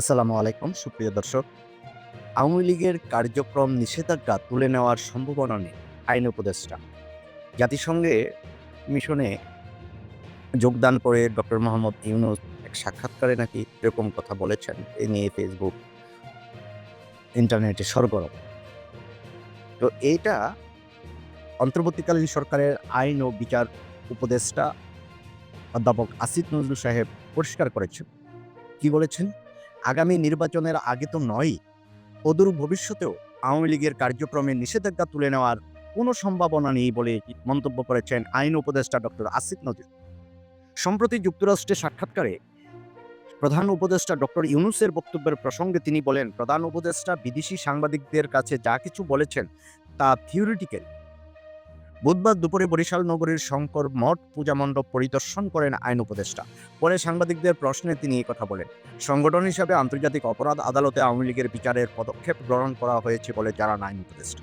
আসসালামু আলাইকুম, সুপ্রিয় দর্শক। আওয়ামী লীগের কার্যক্রম নিষেধাজ্ঞা তুলে নেওয়ার সম্ভাবনা নেই আইন উপদেষ্টা। জাতিসংঘে মিশনে যোগদান করে ডক্টর মোহাম্মদ ইউনুস এক সাক্ষাৎকারে নাকি এরকম কথা বলেছেন। এ নিয়ে ফেসবুক, ইন্টারনেটে সরগরম। তো এইটা অন্তর্বর্তীকালীন সরকারের আইন ও বিচার উপদেষ্টা অধ্যাপক আসিফ নজরুল সাহেব পরিষ্কার করেছেন। কি বলেছেন? আগামী নির্বাচনের আগে তো নয় অদূর ভবিষ্যতেও আওয়ামী লীগের কার্যক্রমে নিষেধাজ্ঞা তুলে নেওয়ার কোনো সম্ভাবনা নেই বলে মন্তব্য করেছেন আইন উপদেষ্টা ডক্টর আসিফ নজরুল। সম্প্রতি যুক্তরাষ্ট্রে সাক্ষাৎকারে প্রধান উপদেষ্টা ডক্টর ইউনুসের বক্তব্যের প্রসঙ্গে তিনি বলেন, প্রধান উপদেষ্টা বিদেশি সাংবাদিকদের কাছে যা কিছু বলেছেন তা থিওরিটিক্যাল। বুধবার দুপুরে বরিশাল নগরীর শঙ্কর মঠ পূজা মণ্ডপ পরিদর্শন করেন আইন উপদেষ্টা। পরে সাংবাদিকদের প্রশ্নে তিনি কথা বলেন। সংগঠন হিসাবে আন্তর্জাতিক অপরাধ আদালতে আওয়ামী লীগের বিচারের পদক্ষেপ গ্রহণ করা হয়েছে বলে জানান আইন উপদেষ্টা।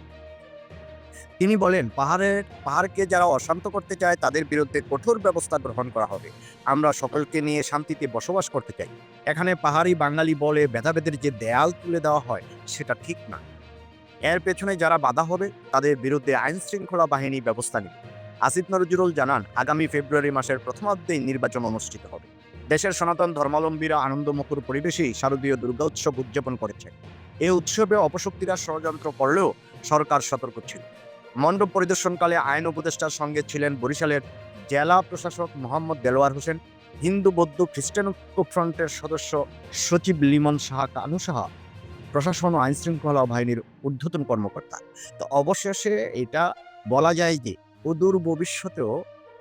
তিনি বলেন, পাহাড়ের, পাহাড়কে যারা অশান্ত করতে চায়, তাদের বিরুদ্ধে কঠোর ব্যবস্থা গ্রহণ করা হবে। আমরা সকলকে নিয়ে শান্তিতে বসবাস করতে চাই। এখানে পাহাড়ি বাঙালি বলে ভেদাভেদের যে দেয়াল তুলে দেওয়া হয়, সেটা ঠিক না। এর পেছনে যারা বাধা হবে, তাদের বিরুদ্ধে আইন শৃঙ্খলা বাহিনী ব্যবস্থা নেবে। আসিফ নজরুল জানান, আগামী ফেব্রুয়ারি মাসের প্রথমার্ধেই নির্বাচন অনুষ্ঠিত হবে। দেশের সনাতন ধর্মাবলম্বীরা আনন্দমুখর পরিবেশেই শারদীয় দুর্গা উৎসব উদযাপন করেছে। এই উৎসবে অপশক্তিরা ষড়যন্ত্র করলেও সরকার সতর্ক ছিল। মণ্ডপ পরিদর্শনকালে আইন উপদেষ্টার সঙ্গে ছিলেন বরিশালের জেলা প্রশাসক মোহাম্মদ দেলোয়ার হোসেন। হিন্দু, বৌদ্ধ, খ্রিস্টান ঐক্য ফ্রন্টের সদস্য সচিব লিমন সাহা কানু সাহা প্রশাসন ও আইন শৃঙ্খলা বাহিনীর ঊর্ধ্বতন কর্মকর্তা। তো অবশেষে এটা বলা যায় যে অদূর ভবিষ্যতেও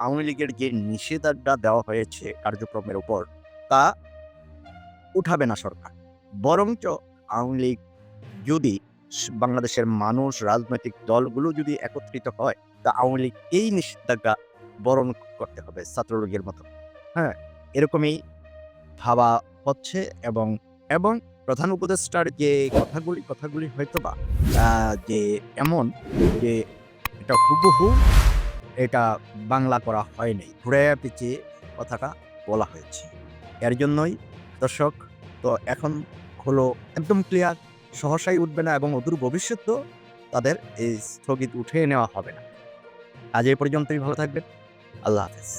আওয়ামী লীগের যে নিষেধাজ্ঞা দেওয়া হয়েছে কার্যক্রমের উপর, তা উঠাবে না সরকার। বরঞ্চ আওয়ামী লীগ যদি বাংলাদেশের মানুষ, রাজনৈতিক দলগুলো যদি একত্রিত হয়, তা আওয়ামী লীগ এই নিষেধাজ্ঞা বরণ করতে হবে ছাত্রলীগের মতো। হ্যাঁ এরকমই ভাবা হচ্ছে এবং এবং প্রধান উপদেষ্টার যে কথাগুলি কথাগুলি হয়তো বা যে এমন যে এটা হুবহু এটা বাংলা করা হয়নি ঘুরে পিছিয়ে কথাটা বলা হয়েছে। এর জন্যই দর্শক, তো এখন হলো একদম ক্লিয়ার সহসাই উঠবে না এবং অদূর ভবিষ্যতেও তাদের এই স্থগিত উঠিয়ে নেওয়া হবে না। আজ এই পর্যন্তই, ভালো থাকবেন। আল্লাহ হাফেজ।